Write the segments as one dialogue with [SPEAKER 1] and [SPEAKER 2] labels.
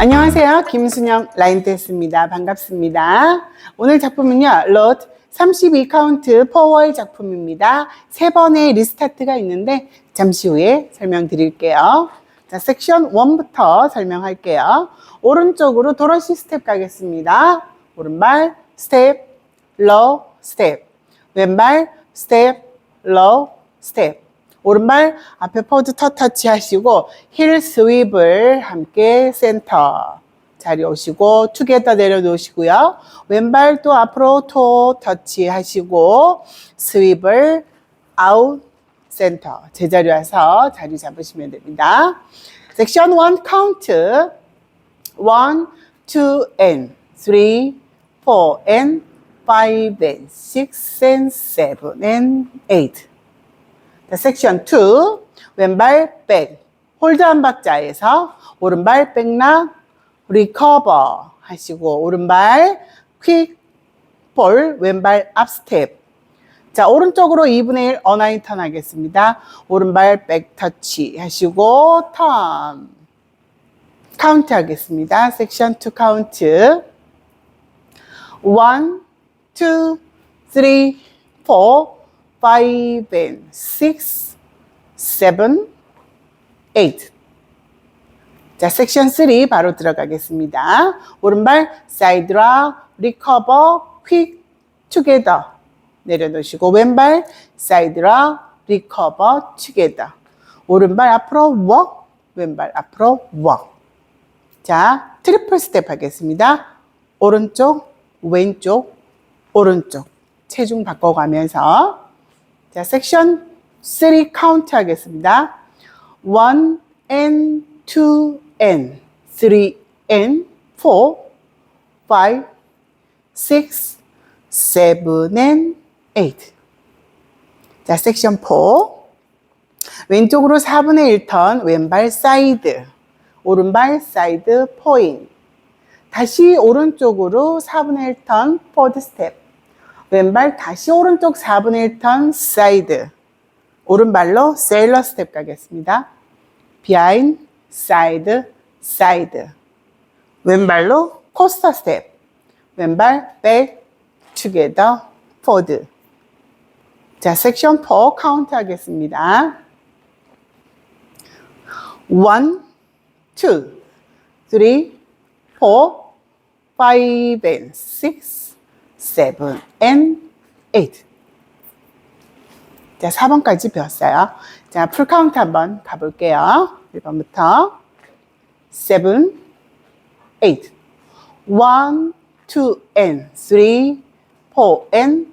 [SPEAKER 1] 안녕하세요. 김순영 라인댄스입니다. 반갑습니다. 오늘 작품은요, 롯 32카운트 포월 작품입니다. 세 번의 리스타트가 있는데, 잠시 후에 설명드릴게요. 자, 섹션 1부터 설명할게요. 오른쪽으로 도러시 스텝 가겠습니다. 오른발, 스텝, 로우, 스텝. 왼발, 스텝, 로우, 스텝. 오른발 앞에 포드 터 터치 하시고 힐 스윕을 함께 센터 자리 오시고 투게더 내려놓으시고요. 왼발 또 앞으로 토 터치 하시고 스윕을 아웃 센터 제자리 와서 자리 잡으시면 됩니다. 섹션 1 카운트. 1, 2 and 3, 4 and 5 and 6 and 7 and 8 자, 섹션 2 왼발 백. 홀드 한 박자에서 오른발 백락 리커버 하시고 오른발 퀵 볼 왼발 앞 스텝 자 오른쪽으로 2분의 1 어나인 턴 하겠습니다. 오른발 백 터치 하시고 턴. 카운트 하겠습니다. 섹션 2 카운트. 1 2 3 4 five and six, seven, eight. 자, 섹션 3 바로 들어가겠습니다. 오른발 사이드라 리커버 퀵 투게더 내려놓으시고 왼발 사이드라 리커버 투게더 오른발 앞으로 웍 왼발 앞으로 웍. 자, 트리플 스텝 하겠습니다. 오른쪽 왼쪽 오른쪽 체중 바꿔가면서 자, 섹션 3 카운트 하겠습니다. 1 and 2 and 3 and 4, 5, 6, 7 and 8. 자, 섹션 4. 왼쪽으로 4분의 1턴, 왼발 사이드, 오른발 사이드 포인. 다시 오른쪽으로 4분의 1턴, 포드 스텝. 왼발 다시 오른쪽 4분의 1턴 사이드 오른발로 세일러 스텝 가겠습니다. 비하인 사이드 사이드 왼발로 코스터 스텝 왼발 백 투게더 포드 자 섹션 4 카운트 하겠습니다. 1 2 3 4 5 and 6 seven, and eight. 자, 4번까지 배웠어요. 자, 풀 카운트 한번 가볼게요. 1번부터. seven, eight. one, two, and three, four, and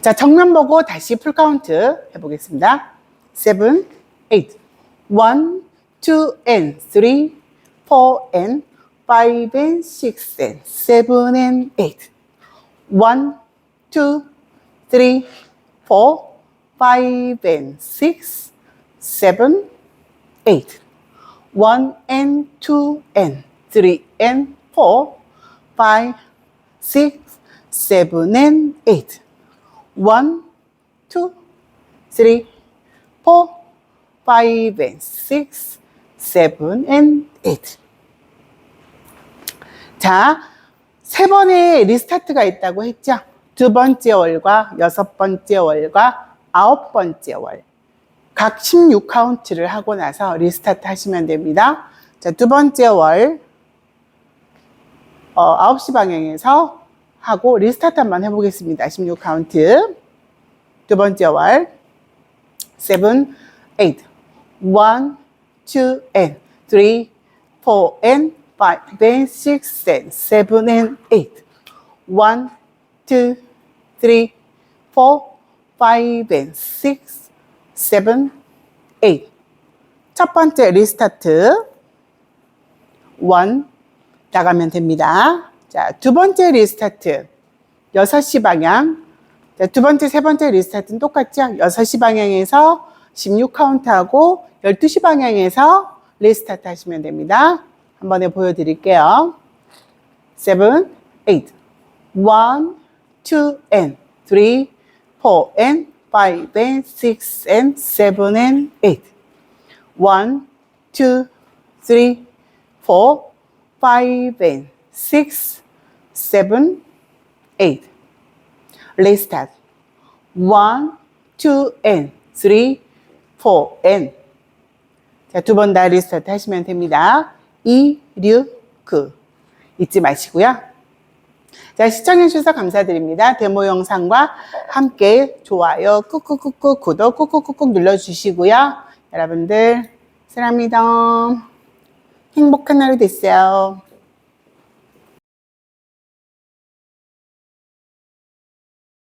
[SPEAKER 1] 자, 정면 보고 다시 풀 카운트 해보겠습니다. 7, 8. 1, 2 and 3, 4 and five and six and seven and eight. One, two, three, four, five and six, seven, eight. One and two and three and four, five, six, seven and eight. One, two, three, four, five and six, seven and eight. 자, 세 번의 리스타트가 있다고 했죠? 두 번째 월과 여섯 번째 월과 아홉 번째 월. 각 16카운트를 하고 나서 리스타트 하시면 됩니다. 자, 두 번째 월, 어, 9시 방향에서 하고 리스타트 한번 해보겠습니다. 16 카운트. 두 번째 월, 7, 8, 1, 2, and 3, 4, four and five and six and seven and eight. One, two, three, four, five and six, seven, eight. 첫 번째 리스타트. 원 나가면 됩니다. 자, 두 번째 리스타트. 6시 방향. 자, 두 번째, 세 번째 리스타트는 똑같죠? 6시 방향에서 16 카운트하고 12시 방향에서 리스타트 하시면 됩니다. 한 번에 보여드릴게요. 7, 8. 1, 2, and 3, 4, and 5, and 6, and 7, and 8. 1, 2, 3, 4, 5, and 6, 7, 8. Restart. 1, 2, and 3, 4, and. 자, 두 번 다 리스타트 하시면 됩니다. 2, 6, 9. 잊지 마시고요. 자, 시청해주셔서 감사드립니다. 데모 영상과 함께 좋아요, 꾹꾹꾹꾹, 구독 꾹꾹꾹꾹 눌러주시고요. 여러분들, 사랑합니다. 행복한 하루 되세요.